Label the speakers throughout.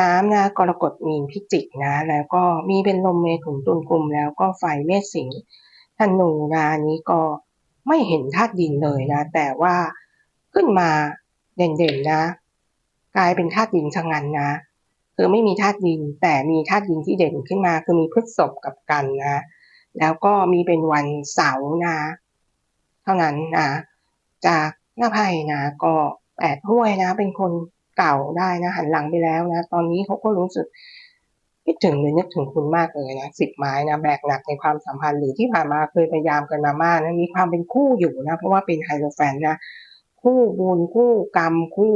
Speaker 1: น้ำนะกรกฎมีนพิจิกนะ แล้วก็มีเป็นลมเมถุนตุลกลุ่ม แล้วก็ไฟเมษสิงห์ธนูนะนี้ก็ไม่เห็นธาตุดินเลยนะ แต่ว่าขึ้นมาเด่นๆนะ กลายเป็นธาตุดินชะงันนะคือไม่มีธาตุดิน แต่มีธาตุดินที่เด่นขึ้นมา คือมีพฤษภกับกันนะ แล้วก็มีเป็นวันเสาร์นะ เท่านั้นนะจากหน้าไพ่นะ ก็แปดถ้วยนะ เป็นคน เก่าได้นะ หันหลังไปแล้วนะ ตอนนี้เขาก็รู้สึกคิดถึงหรือนึกถึงคุณมากเลยนะสิบไม้นะแบกหนักในความสัมพันธ์หรือที่ผ่านมาเคยพยายามกันมามากนะมีความเป็นคู่อยู่นะ เพราะว่าเป็นไฮโลแฟนนะ คู่บุญคู่กรรมคู่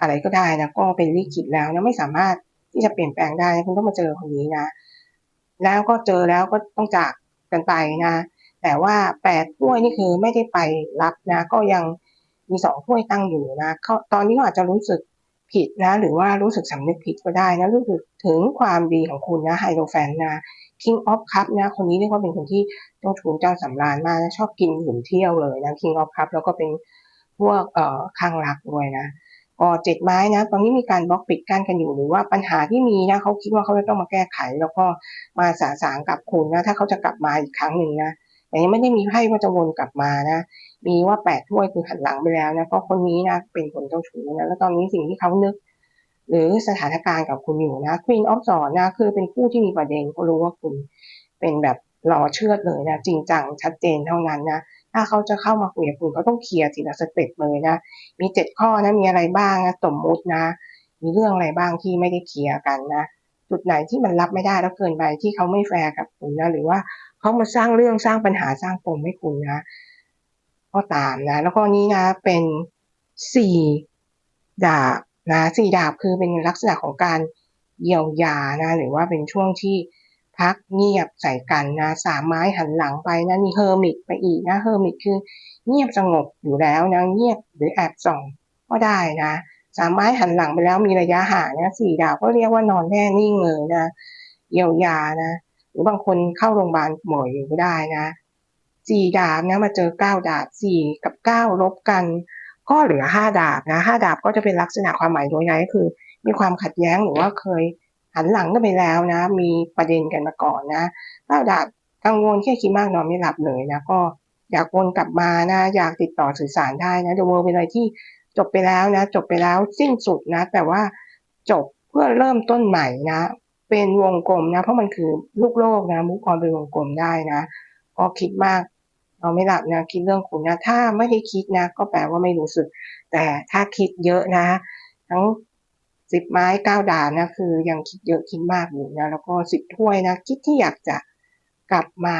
Speaker 1: อะไรก็ได้นะก็เป็นลิขิตแล้วนะไม่สามารถที่จะเปลี่ยนแปลงได้นะคุณต้องมาเจอคนนี้นะ แล้วก็เจอแล้วก็ต้องจากกันไปนะ แต่ว่าแปดถ้วยนี่คือไม่ได้ไปรับนะ ก็ยังมีสองถ้วยตั้งอยู่นะเขาตอนนี้ก็อาจจะรู้สึก ผิดนะหรือว่ารู้สึกสำนึกผิดก็ได้นะรู้สึกถึงความดีของคุณนะไฮโลแฟนนะ King of Cup นะคนนี้เรียกว่าเป็นคนที่เจ้าชู้เจ้าสำราญมากนะชอบกินดื่มเที่ยวเลยนะ King of Cup แล้วก็เป็นพวกเอ่อข้างรักด้วยนะก็เจ็ดไม้นะตอนนี้มีการบล็อกปิดกั้นกันอยู่หรือว่าปัญหาที่มีนะเขาคิดว่าเขาจะต้องมาแก้ไข แล้วก็มาสาสางกับคุณนะถ้าเขาจะกลับมาอีกครั้งหนึ่งนะ แต่ยังไม่ได้มีไพ่ว่าจะวนกลับมานะ มีว่าแปดถ้วยคือหันหลังไปแล้วนะก็คนนี้นะเป็นคนเจ้าชู้นะแล้วตอนนี้สิ่งที่เขานึก หรือสถานการณ์กับคุณอยู่นะ Queen of s w o r d นะคือเป็นคู่ที่มีประเด็นเขารู้ว่าคุณเป็นแบบรอเชื่อดเลยนะจริงจังชัดเจนเท่านั้นนะถ้าเขาจะเข้ามาคุยกับคุณเขาต้องเคลียร์ทีละสเต็ปเลยนะมีเจ็ดข้อนะมีอะไรบ้างนะสมมุตินะ มีเรื่องอะไรบ้างที่ไม่ได้เคลียร์กันนะจุดไหนที่มันรับไม่ได้แล้วเกินไปที่เขาไม่แฟร์กับคุณนะหรือว่า เขามาสร้างเรื่องสร้างปัญหาสร้างปมให้คุณนะก็ตามนะ แล้วก็นี้นะ เป็นสี่ดาบนะสี่ดาบคือเป็นลักษณะของการเยียวยานะ หรือว่าเป็นช่วงที่พักเงียบใส่กันนะสามไม้หันหลังไปนะมีเฮอร์มิตไปอีกนะเฮอร์มิตคือเงียบสงบอยู่แล้วนะเงียบหรือแอบส่องก็ได้นะสามไม้หันหลังไปแล้วมีระยะห่างนะสี่ดาวก็เรียกว่านอนแน่นิ่งเลยนะเยียวยานะ หรือบางคนเข้าโรงพยาบาลบ่อยอยู่ก็ได้นะสี่ดาบนะมาเจอเก้าดาบสี่กับเก้าลบกัน ก็เหลือห้าดาบนะห้าดาบก็จะเป็นลักษณะความหมายโดยใหญ่ก็คือ มีความขัดแย้งหรือว่าเคยหันหลังกันไปแล้วนะ มีประเด็นกันมาก่อนนะเก้าดาบกังวลแค่คิดมากนอนไม่หลับเลยนะก็อยากวนกลับมานะอยากติดต่อสื่อสารได้นะเดอะเวิร์เป็นอะไรที่จบไปแล้วนะ จบไปแล้วสิ้นสุดนะ แต่ว่าจบเพื่อเริ่มต้นใหม่นะ เป็นวงกลมนะเพราะมันคือลูกโลกนะมุกออนเป็นวงกลมได้นะก็คิดมากนอนไม่หลับนะคิดเรื่องคุณนะ ถ้าไม่ได้คิดนะ ก็แปลว่าไม่รู้สึก แต่ถ้าคิดเยอะนะ ทั้งสิบไม้เก้าด่าบนะคือยังคิดเยอะคิดมากอยู่นะแล้วก็สิบถ้วยนะคิดที่อยากจะกลับมา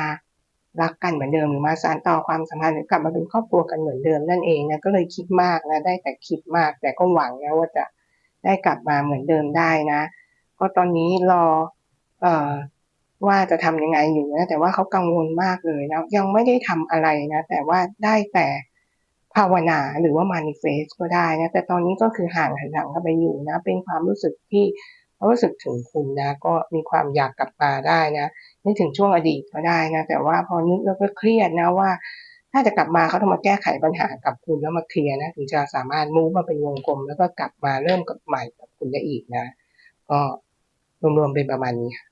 Speaker 1: รักกันเหมือนเดิมหรือมาสานต่อความสัมพันธ์หรือกลับมาเป็นครอบครัวกันเหมือนเดิมนั่นเองนะก็เลยคิดมากนะได้แต่คิดมาก แต่ก็หวังนะว่าจะได้กลับมาเหมือนเดิมได้นะ ก็ตอนนี้รอเอ่อว่าจะทำยังไงอยู่นะแต่ว่าเขากังวลมากเลยนะยังไม่ได้ทำอะไรนะ แต่ว่าได้แต่ภาวนาหรือว่า manifest ก็ได้นะแต่ตอนนี้ก็คือห่างหันหลังกันไปอยู่นะ เป็นความรู้สึกที่รู้สึกถึงคุณนะ ก็มีความอยากกลับมาได้นะนึกถึงช่วงอดีตก็ได้นะแต่ว่าพอนึกแล้วก็เครียดนะว่า ถ้าจะกลับมาเขาต้องมาแก้ไขปัญหากับคุณแล้วมาเคลียร์นะถึงจะสามารถมูฟมาเป็นวงกลม แล้วก็กลับมาเริ่มกับใหม่กับคุณได้อีกนะ ก็ รวมๆเป็นประมาณนี้ค่ะ